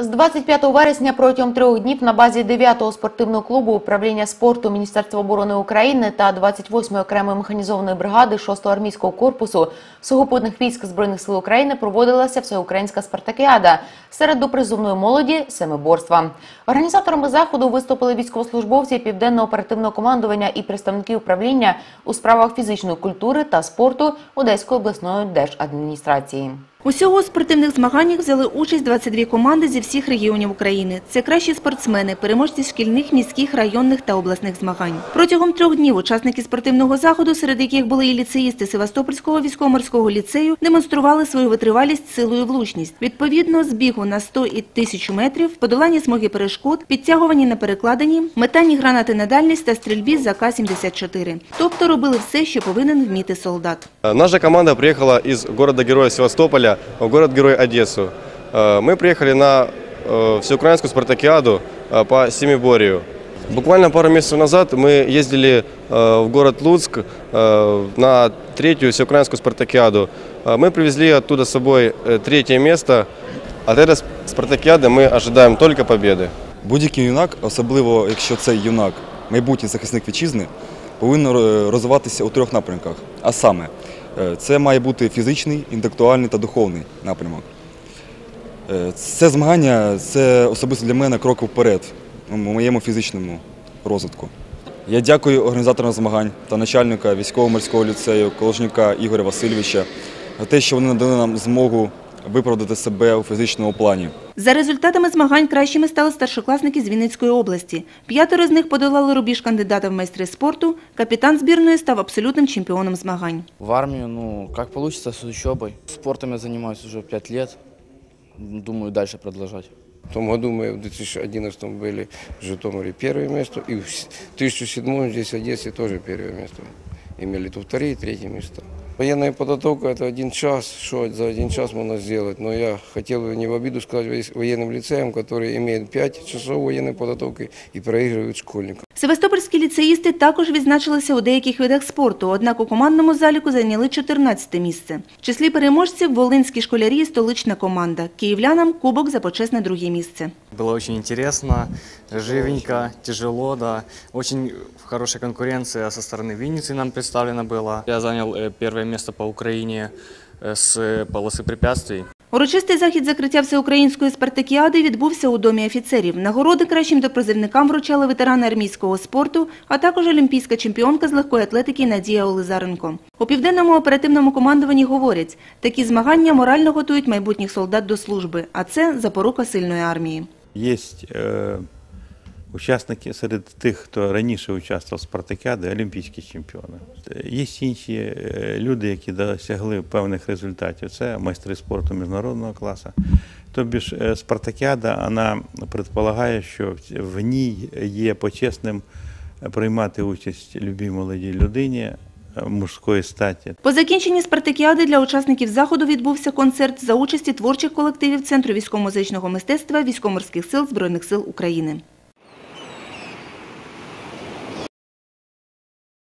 З 25 вересня протягом трьох днів на базі 9-го спортивного клубу управління спорту Міністерства оборони України та 28-ї окремої механізованої бригади 6-го армійського корпусу сухопутних військ Збройних сил України проводилася всеукраїнська спартакіада серед допризовної молоді семиборства. Організаторами заходу виступили військовослужбовці південного оперативного командування і представники управління у справах фізичної культури та спорту Одеської обласної держадміністрації. Усього у спортивних змаганнях взяли участь 22 команди зі всіх регіонів України. Це кращі спортсмени, переможці шкільних, міських, районних та обласних змагань. Протягом трьох днів учасники спортивного заходу, серед яких були і ліцеїсти Севастопольського військово-морського ліцею, демонстрували свою витривалість, силу і влучність. Відповідно, з бігу на 100 і 1000 метрів, подоланні смуги перешкод, підтягуванні на перекладині, метанні гранати на дальність та стрільбі з АК-74. Тобто робили все, що повинен вміти солдат. Наша команда приехала из города-героя Севастополя в город-герой Одессу. Э, Мы приехали на э, всеукраинскую спартакиаду э, по семиборью. Буквально пару месяцев назад мы ездили э, в город Луцк э, на третью всеукраинскую спартакиаду. Э, Мы привезли оттуда с собой э, третье место. От этой спартакиады мы ожидаем только победы. Будь-який юнак, особливо якщо це юнак, майбутній захисник вітчизни, повинен е, розвиватися у трьох напрямках. А саме, е, це має бути фізичний, інтелектуальний та духовний напрямок. Е, Це змагання це особисто для мене крок вперед у моєму фізичному розвитку. Я дякую організаторам змагань та начальника військово-морського ліцею Коложнюка Ігоря Васильовича за те, що вони надали нам змогу виправдати себе у фізичному плані. За результатами змагань кращими стали старшокласники з Вінницької області. П'ятеро з них подолали рубіж кандидата в майстри спорту. Капітан збірної став абсолютним чемпіоном змагань. В армию, ну, как получится с учебой. Спортом я занимаюсь уже пять лет. Думаю, дальше продолжать. В том году мы в 2011 были в Житомире первое место, и в 2007 здесь в Одессе тоже первое место. Имели тут вторые и третье место. Военная подготовка – это один час, что за один час можно сделать. Но я хотел бы не в обиду сказать воис- военным лицеям, которые имеют 5 часов военной подготовки и проигрывают школьникам. Севастопольські ліцеїсти також відзначилися у деяких видах спорту, однак у командному заліку зайняли 14 місце. В числі переможців волинські школярі і столична команда. Київлянам – кубок за почесне друге місце. Было очень интересно, живенько, тяжело, да. Очень хорошая конкуренция со стороны Винницы нам представлена была. Я занял э, первое место по Украине э, с полосы препятствий. Урочистий захід закриття всеукраїнської спартакіади відбувся у Домі офіцерів. Нагороди кращим допризивникам вручали ветерани армійського спорту, а також олімпійська чемпіонка з легкої атлетики Надія Олизаренко. У південному оперативному командуванні говорять, такі змагання морально готують майбутніх солдат до служби, а це запорука сильної армії. Є е, учасники серед тих, хто раніше участвував в спартакіаді, олімпійські чемпіони. Є інші е, люди, які досягли певних результатів. Це майстри спорту міжнародного класу. Тобі ж е, спартакіада вона предполагає, що в- ній є почесним приймати участь любій молодій людині е, мужської статі. По закінченні спартакіади для учасників заходу відбувся концерт за участі творчих колективів Центру військово-музичного мистецтва Військово-морських сил Збройних сил України.